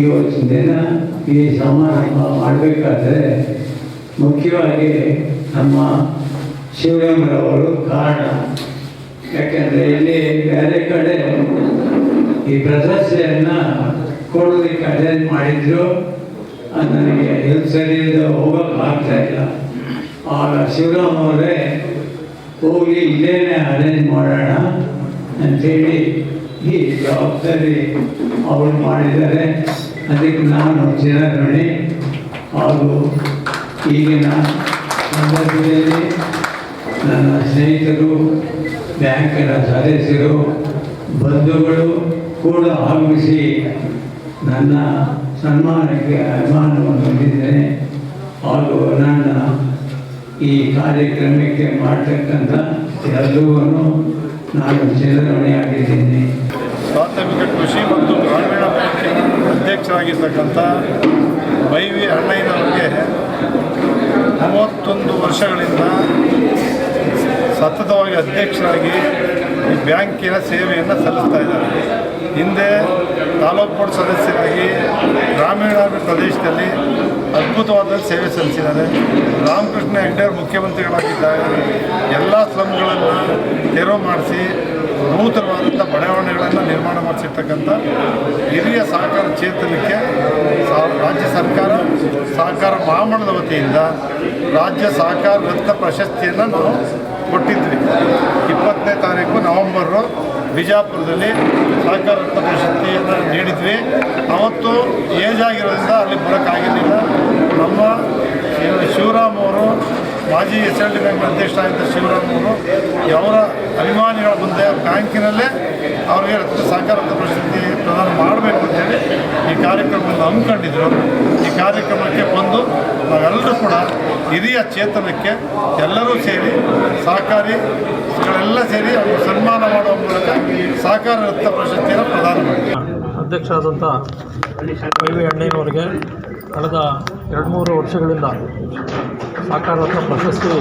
ಇವತ್ತು ದಿನ ಈ ಸಮಾರಂಭ ಮಾಡಬೇಕಾದ್ರೆ ಮುಖ್ಯವಾಗಿ ನಮ್ಮ ಶಿವರಾಮರವರು ಕಾರಣ. ಯಾಕೆಂದರೆ ಇಲ್ಲಿ ಬೇರೆ ಕಡೆ ಈ ಪ್ರಶಸ್ತಿಯನ್ನು ಕೊಡೋದಕ್ಕೆ ಅರೇಂಜ್ ಮಾಡಿದ್ರು. ನನಗೆ ಎಲ್ಲಿ ಸರಿ ಹೋಗೋಕೆ ಆಗ್ತಾ ಇಲ್ಲ. ಆಗ ಶಿವರಾಮ್ ಅವರೇ ಹೋಗಿ ಇಲ್ಲೇನೆ ಅರೇಂಜ್ ಮಾಡೋಣ ಅಂಥೇಳಿ ಈ ಜವಾಬ್ದಾರಿ ಅವರು ಮಾಡಿದ್ದಾರೆ. ಅದಕ್ಕೆ ನಾನು ಚಿರಋಣಿ ಹಾಗೂ ಈಗಿನ ಸಂದರ್ಭದಲ್ಲಿ ನನ್ನ ಸ್ನೇಹಿತರು, ಬ್ಯಾಂಕಿನ ಸದಸ್ಯರು, ಬಂಧುಗಳು ಕೂಡ ಆಗಮಿಸಿ ನನ್ನ ಸನ್ಮಾನಕ್ಕೆ ಅಭಿಮಾನವನ್ನು ಹೊಂದಿದ್ದೇನೆ ಹಾಗೂ ನನ್ನ ಈ ಕಾರ್ಯಕ್ರಮಕ್ಕೆ ಮಾಡ್ತಕ್ಕಂಥ ಎಲ್ಲವನ್ನು ನಾನು ಚಿರಋಣಿಯಾಗಿದ್ದೀನಿ ಪ್ರಾಥಮಿಕ ಕೃಷಿ ಮತ್ತು ಗ್ರಾಮೀಣ ಬ್ಯಾಂಕ್ ಅಧ್ಯಕ್ಷರಾಗಿರ್ತಕ್ಕಂಥ ವೈ ವಿ ಅಣ್ಣಯ್ಯನವರಿಗೆ ಮೂವತ್ತೊಂದು ವರ್ಷಗಳಿಂದ ಸತತವಾಗಿ ಅಧ್ಯಕ್ಷರಾಗಿ ಈ ಬ್ಯಾಂಕಿನ ಸೇವೆಯನ್ನು ಸಲ್ಲಿಸ್ತಾ ಇದ್ದಾರೆ. ಹಿಂದೆ ತಾಲೂಕು ಬೋರ್ಡ್ ಸದಸ್ಯರಾಗಿ ಗ್ರಾಮೀಣ ಪ್ರದೇಶದಲ್ಲಿ ಅದ್ಭುತವಾದ ಸೇವೆ ಸಲ್ಲಿಸಿದ್ದಾರೆ. ರಾಮಕೃಷ್ಣ ಹೆಗ್ಡೆ ಮುಖ್ಯಮಂತ್ರಿಗಳಾಗಿದ್ದಾರೆ. ಎಲ್ಲ ಸ್ಲಮ್ಗಳನ್ನು ತೆರವು ಮಾಡಿಸಿ ನೂತನವಾದಂಥ ಬಡಾವಣೆಗಳನ್ನು ನಿರ್ಮಾಣ ಮಾಡಿಸಿರ್ತಕ್ಕಂಥ ಹಿರಿಯ ಸಹಕಾರ ಚೇತನಕ್ಕೆ ರಾಜ್ಯ ಸರ್ಕಾರ ಸಹಕಾರ ಮಹಾಮಂಡದ ವತಿಯಿಂದ ರಾಜ್ಯ ಸಹಕಾರ ರತ್ನ ಪ್ರಶಸ್ತಿಯನ್ನು ನಾವು ಕೊಟ್ಟಿದ್ವಿ. ಇಪ್ಪತ್ತನೇ ನವೆಂಬರು ಬಿಜಾಪುರದಲ್ಲಿ ಸಹಕಾರ ಪ್ರಶಸ್ತಿಯನ್ನು ನೀಡಿದ್ವಿ. ಅವತ್ತು ಏಜ್ ಆಗಿರೋದ್ರಿಂದ ಅಲ್ಲಿ ಬರೋಕ್ಕಾಗಿರಲಿಲ್ಲ ನಮ್ಮ ಶಿವ- ಶಿವರಾಮ್ ಅವರು ಮಾಜಿ ಎಸ್ ಎಲ್ ಡಿ ಬ್ಯಾಂಕ್ ಅಧ್ಯಕ್ಷರಾಗಿದ್ದ ಶಿವರಾಮ್ ಅವರು ಅವರ ಅಭಿಮಾನಿಗಳ ಮುಂದೆ ಬ್ಯಾಂಕಿನಲ್ಲೇ ಅವರಿಗೆ ಸಹಕಾರ ಪ್ರಶಸ್ತಿ ಪ್ರದಾನ ಮಾಡಬೇಕು ಅಂತೇಳಿ ಕಾರ್ಯಕ್ರಮವನ್ನು ಹಮ್ಮಿಕೊಂಡಿದ್ರು. ಈ ಕಾರ್ಯಕ್ರಮಕ್ಕೆ ಬಂದು ನಾವೆಲ್ಲರೂ ಕೂಡ ಹಿರಿಯ ಚೇತನಕ್ಕೆ ಎಲ್ಲರೂ ಸೇರಿ ಸಹಕಾರಿ ಎಲ್ಲ ಸೇರಿ ಅವರು ಸನ್ಮಾನ ಮಾಡುವ ಮೂಲಕ ಸಹಕಾರ ರತ್ನ ಪ್ರಶಸ್ತಿಯನ್ನು ಪ್ರದಾನ ಮಾಡಿದ್ರು. ಅಧ್ಯಕ್ಷರಾದಂಥ ವೈ ವಿ ಅಣ್ಣಯ್ಯನವರಿಗೆ ಕಳೆದ ಎರಡು ಮೂರು ವರ್ಷಗಳಿಂದ ಸಹಕಾರ ರತ್ನ ಪ್ರಶಸ್ತಿ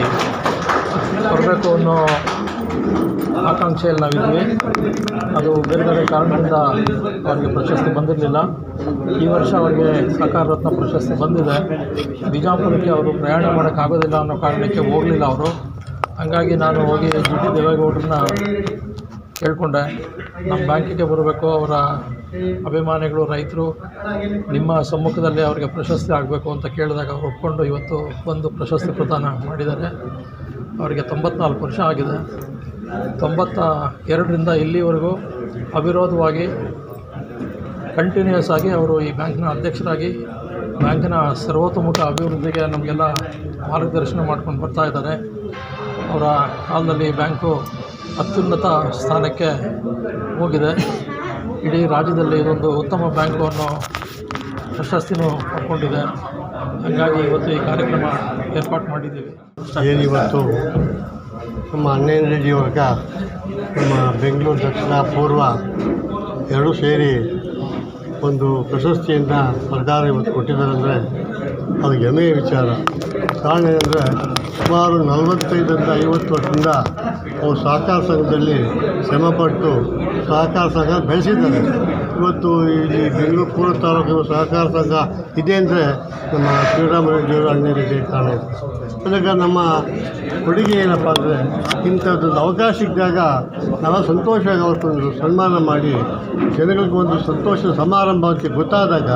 ಬರಬೇಕು ಅನ್ನೋ ಆಕಾಂಕ್ಷೆಯಲ್ಲಿ ನಾವಿದ್ದೀವಿ. ಅದು ಬೇರೆ ಬೇರೆ ಕಾರಣದಿಂದ ಅವರಿಗೆ ಪ್ರಶಸ್ತಿ ಬಂದಿರಲಿಲ್ಲ. ಈ ವರ್ಷ ಅವರಿಗೆ ಸಹಕಾರ ರತ್ನ ಪ್ರಶಸ್ತಿ ಬಂದಿದೆ. ಬಿಜಾಪುರಕ್ಕೆ ಅವರು ಪ್ರಯಾಣ ಮಾಡೋಕ್ಕಾಗೋದಿಲ್ಲ ಅನ್ನೋ ಕಾರಣಕ್ಕೆ ಹೋಗಲಿಲ್ಲ ಅವರು. ಹಾಗಾಗಿ ನಾನು ಹೋಗಿ ಜಿ ಟಿ ದೇವೇಗೌಡರನ್ನ ಕೇಳಿಕೊಂಡೆ. ನಮ್ಮ ಬ್ಯಾಂಕಿಗೆ ಬರಬೇಕು, ಅವರ ಅಭಿಮಾನಿಗಳು, ರೈತರು ನಿಮ್ಮ ಸಮ್ಮುಖದಲ್ಲಿ ಅವರಿಗೆ ಪ್ರಶಸ್ತಿ ಆಗಬೇಕು ಅಂತ ಕೇಳಿದಾಗ ಅವರು ಒಪ್ಕೊಂಡು ಇವತ್ತು ಒಂದು ಪ್ರಶಸ್ತಿ ಪ್ರದಾನ ಮಾಡಿದ್ದಾರೆ. ಅವರಿಗೆ ತೊಂಬತ್ನಾಲ್ಕು ವರ್ಷ ಆಗಿದೆ. ತೊಂಬತ್ತ ಎರಡರಿಂದ ಇಲ್ಲಿವರೆಗೂ ಅವಿರೋಧವಾಗಿ ಕಂಟಿನ್ಯೂಸ್ ಆಗಿ ಅವರು ಈ ಬ್ಯಾಂಕ್ನ ಅಧ್ಯಕ್ಷರಾಗಿ ಬ್ಯಾಂಕಿನ ಸರ್ವತೋಮುಖ ಅಭಿವೃದ್ಧಿಗೆ ನಮಗೆಲ್ಲ ಮಾರ್ಗದರ್ಶನ ಮಾಡ್ಕೊಂಡು ಬರ್ತಾ ಇದ್ದಾರೆ. ಅವರ ಕಾಲದಲ್ಲಿ ಬ್ಯಾಂಕು ಅತ್ಯುನ್ನತ ಸ್ಥಾನಕ್ಕೆ ಹೋಗಿದೆ. ಇಡೀ ರಾಜ್ಯದಲ್ಲಿ ಇದೊಂದು ಉತ್ತಮ ಬ್ಯಾಂಕು ಅನ್ನೋ ಪ್ರಶಸ್ತಿನೂ ಪಡ್ಕೊಂಡಿದೆ. ಹಾಗಾಗಿ ಇವತ್ತು ಈ ಕಾರ್ಯಕ್ರಮ ಏರ್ಪಾಟ್ ಮಾಡಿದ್ದೀವಿ. ಏನಿವತ್ತು? ನಮ್ಮ ಹನ್ನೆರಡು ವರ್ಗ, ನಮ್ಮ ಬೆಂಗಳೂರು ದಕ್ಷಿಣ, ಪೂರ್ವ ಎರಡೂ ಸೇರಿ ಒಂದು ಪ್ರಶಸ್ತಿಯನ್ನು ಸರ್ಕಾರ ಇವತ್ತು ಕೊಟ್ಟಿದ್ದಾರೆ ಅಂದರೆ ಅದು ಹೆಮ್ಮೆಯ ವಿಚಾರ. ಕಾರಣ ಏನಂದರೆ ಸುಮಾರು ನಲವತ್ತೈದರಿಂದ ಐವತ್ತು ವರ್ಷದಿಂದ ಅವರು ಸಹಕಾರ ಸಂಘದಲ್ಲಿ ಶ್ರಮಪಟ್ಟು ಸಹಕಾರ ಸಂಘ ಬೆಳೆಸಿದ್ದಾರೆ. ಇವತ್ತು ಇಲ್ಲಿ ಬೆಂಗಳೂರು ಪೂರ್ವ ತಾಲೂಕಿನ ಸಹಕಾರ ಸಂಘ ಇದೆ ಅಂದರೆ ನಮ್ಮ ಶ್ರೀರಾಮ ರೆಡ್ಡಿಯವರು ಅಣ್ಣರಿಗೆ ಕಾರಣ ಅದಕ್ಕೆ ನಮ್ಮ ಕೊಡುಗೆ ಏನಪ್ಪ ಅಂದರೆ ಇಂಥದ್ದೊಂದು ಅವಕಾಶ ಸಿಕ್ಕಿದಾಗ ನಾವು ಸಂತೋಷವಾಗಿ ಅವ್ರದ್ದೊಂದು ಸನ್ಮಾನ ಮಾಡಿ ಜನಗಳಿಗೆ ಒಂದು ಸಂತೋಷದ ಸಮಾರಂಭ ಅಂತ ಗೊತ್ತಾದಾಗ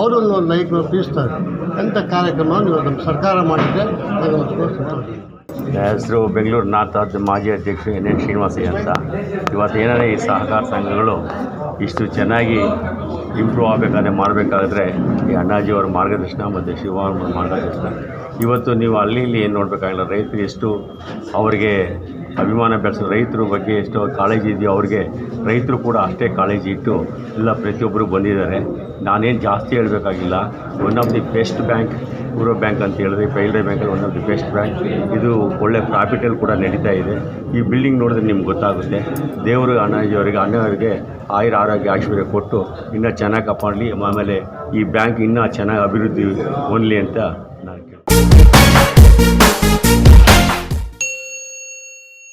ಅವರೊಂದು ಒಂದು ಲೈಕ್ ಬೀಸ್ತಾರೆ. ಅಂಥ ಕಾರ್ಯಕ್ರಮವನ್ನು ಇವತ್ತು ನಮ್ಮ ಸರ್ಕಾರ ಮಾಡಿದೆ. ಒಂದು ಹೆಸರು ಬೆಂಗಳೂರು ನಾಥಾದ್ ಮಾಜಿ ಅಧ್ಯಕ್ಷ ಎನ್ ಎನ್ ಶ್ರೀನಿವಾಸಯ್ಯ ಅಂತ. ಇವತ್ತು ಏನಾರ ಈ ಸಹಕಾರ ಸಂಘಗಳು ಇಷ್ಟು ಚೆನ್ನಾಗಿ ಇಂಪ್ರೂವ್ ಆಗಬೇಕಾದ್ರೆ, ಮಾಡಬೇಕಾದ್ರೆ ಈ ಅಣ್ಣಾಜಿಯವರ ಮಾರ್ಗದರ್ಶನ ಮತ್ತು ಶಿವ ಮಾರ್ಗದರ್ಶನ. ಇವತ್ತು ನೀವು ಅಲ್ಲಿ ಇಲ್ಲಿ ಏನು ನೋಡಬೇಕಾಗಿಲ್ಲ, ರೈತರು ಎಷ್ಟು ಅವರಿಗೆ ಅಭಿಮಾನ ಬೆಳೆಸ ರೈತರ ಬಗ್ಗೆ ಎಷ್ಟು ಕಾಳಜಿ ಇದೆಯೋ ಅವ್ರಿಗೆ ರೈತರು ಕೂಡ ಅಷ್ಟೇ ಕಾಳಜಿ ಇಟ್ಟು ಎಲ್ಲ ಪ್ರತಿಯೊಬ್ಬರು ಬಂದಿದ್ದಾರೆ. ನಾನೇನು ಜಾಸ್ತಿ ಹೇಳಬೇಕಾಗಿಲ್ಲ one of the best bank ಪೂರ್ವ ಬ್ಯಾಂಕ್ ಅಂತ ಹೇಳಿದ್ರೆ ಫೈಲ್ಡೇ ಬ್ಯಾಂಕಲ್ಲಿ one of the best bank ಇದು ಒಳ್ಳೆ ಪ್ರಾಫಿಟಲ್ಲಿ ಕೂಡ ನಡೀತಾ ಇದೆ. ಈ ಬಿಲ್ಡಿಂಗ್ ನೋಡಿದ್ರೆ ನಿಮ್ಗೆ ಗೊತ್ತಾಗುತ್ತೆ. ದೇವರು ಅಣ್ಣಾಜಿಯವರಿಗೆ ಅಣ್ಣವರಿಗೆ ಆಯುರ ಆರೋಗ್ಯ, ಐಶ್ವರ್ಯ ಕೊಟ್ಟು ಇನ್ನೂ ಚೆನ್ನಾಗಿ ಕಾಪಾಡಲಿ. ಆಮೇಲೆ ಈ ಬ್ಯಾಂಕ್ ಇನ್ನೂ ಚೆನ್ನಾಗಿ ಅಭಿವೃದ್ಧಿ ಹೊಂದಲಿ ಅಂತ